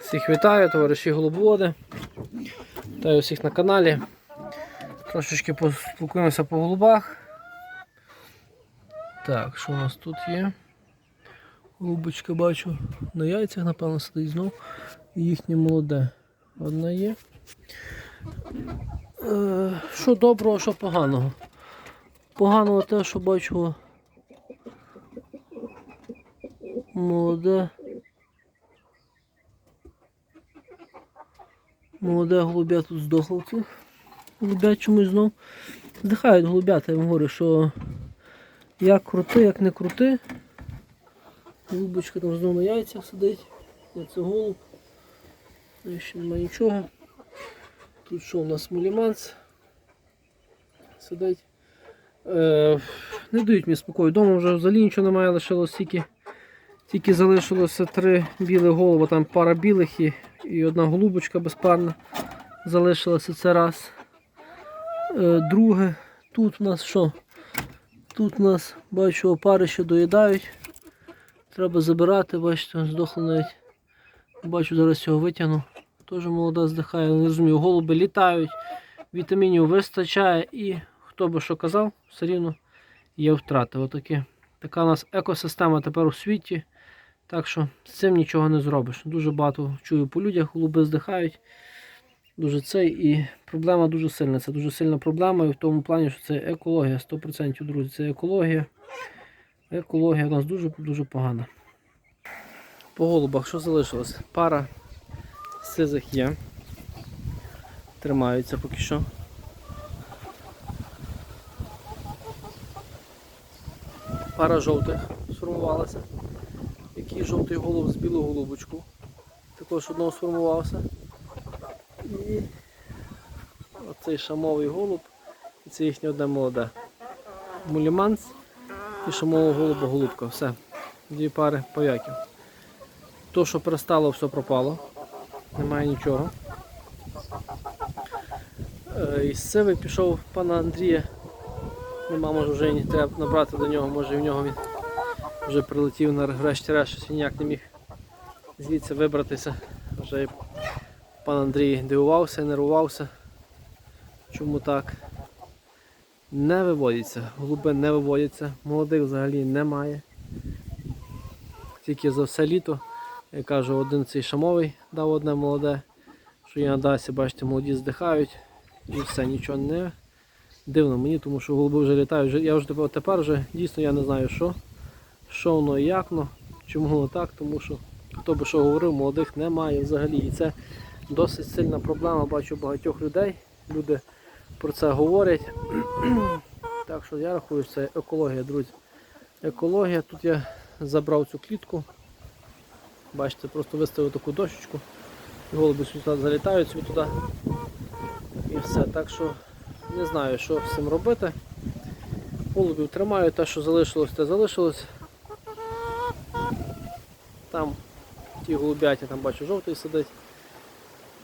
Всіх вітаю, товариші голубоводи. Вітаю всіх на каналі. Трошечки поспілкуємося по голубах. Так, що у нас тут є? Голубочка бачу на яйцях, напевно, сидить знов. Їхнє молоде. Одна є. Е, що доброго, що поганого? Поганого те, що бачу молоде. Молоде голубя тут здохло цих. Голубя чомусь знов. Здихають голубята, я вам говорю, що як крути, як не крути. Голубочка там знову на яйцях сидить. Це голуб. Ще немає нічого. Тут що у нас муліманц сидить. Е, не дають мені спокою. Дома вже взагалі нічого немає, лишилось тільки, тільки залишилося три білих голуба, там пара білих і, і одна голубочка безпарна. Залишилося це раз. Е, друге, тут у нас що? Тут у нас бачу опари ще доїдають. Треба забирати, бачите, здохло навіть. Бачу, зараз його витягну. Теж молода здихає, не розумію, голуби літають, вітамінів вистачає і хто би що казав, все рівно є втрати. Отакі. Така у нас екосистема тепер у світі. Так що з цим нічого не зробиш. Дуже багато чую по людях, голуби здихають. Дуже цей і проблема дуже сильна. Це дуже сильна проблема і в тому плані, що це екологія, 100% друзі, це екологія. Екологія у нас дуже-дуже погана. По голубах що залишилось? Пара сизих є. Тримаються поки що. Пара жовтих сформувалася. Який жовтий голуб з білу голубочку. Також одного сформувався. І оцей шамовий голуб. І це їхнє одне молоде. Муліманс і шамового голуба голубка. Все. Дві пари пов'яків. То, що перестало, все пропало. Немає нічого. Е, Із сиви пішов пана Андрія. Нема може вже треба набрати до нього, може і в нього він вже прилетів на решті-решт, щось ніяк не міг звідси вибратися. Вже пан Андрій дивувався, нервувався. Чому так? Не виводяться, голуби не виводяться, молодих взагалі немає. Тільки за все літо, я кажу, один цей шамовий дав одне молоде, що я надасі, бачите, молоді здихають і все, нічого не дивно мені, тому що голуби вже літають. Я вже тепер вже дійсно я не знаю, що, що воно і як воно, чому так, тому що хто би що говорив, молодих немає взагалі. І це досить сильна проблема, бачу багатьох людей. Люди про це говорять. Так що я рахую, це екологія, друзі. Екологія. Тут я забрав цю клітку. Бачите, просто виставив таку дощечку. Голуби сюди залітають собі туди. І все. Так що не знаю, що з цим робити. Голубів тримаю, те, що залишилось, те залишилось. Там ті голубяті, там бачу, жовтий сидить.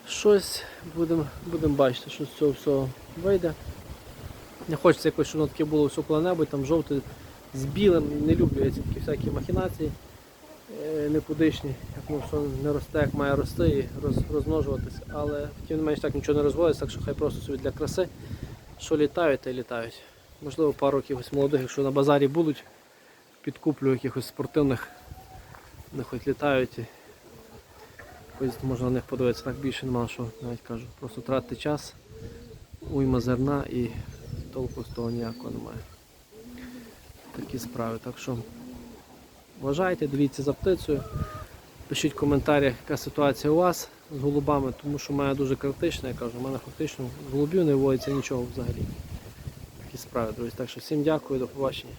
Щось будемо будем бачити, що з цього всього вийде. Не хочеться якось, щоб воно таке було все коли-небудь, там жовте з білим. Не люблю я ці такі всякі махінації е, непудичні, як воно не росте, як має рости і роз, розмножуватися. Але тим не менш так нічого не розводиться, так що хай просто собі для краси, що літають, та й літають. Можливо, пару якихось молодих, якщо на базарі будуть, підкуплю якихось спортивних, вони хоч літають. І Ось можна на них подивитися, так більше нема що, навіть кажу. Просто тратити час, уйма зерна і толку з того ніякого немає. Такі справи. Так що вважайте, дивіться за птицею, пишіть в коментарях, яка ситуація у вас з голубами, тому що мене дуже критична, я кажу, у мене фактично з голубів не вводиться нічого взагалі. Такі справи, друзі. Так що всім дякую, до побачення.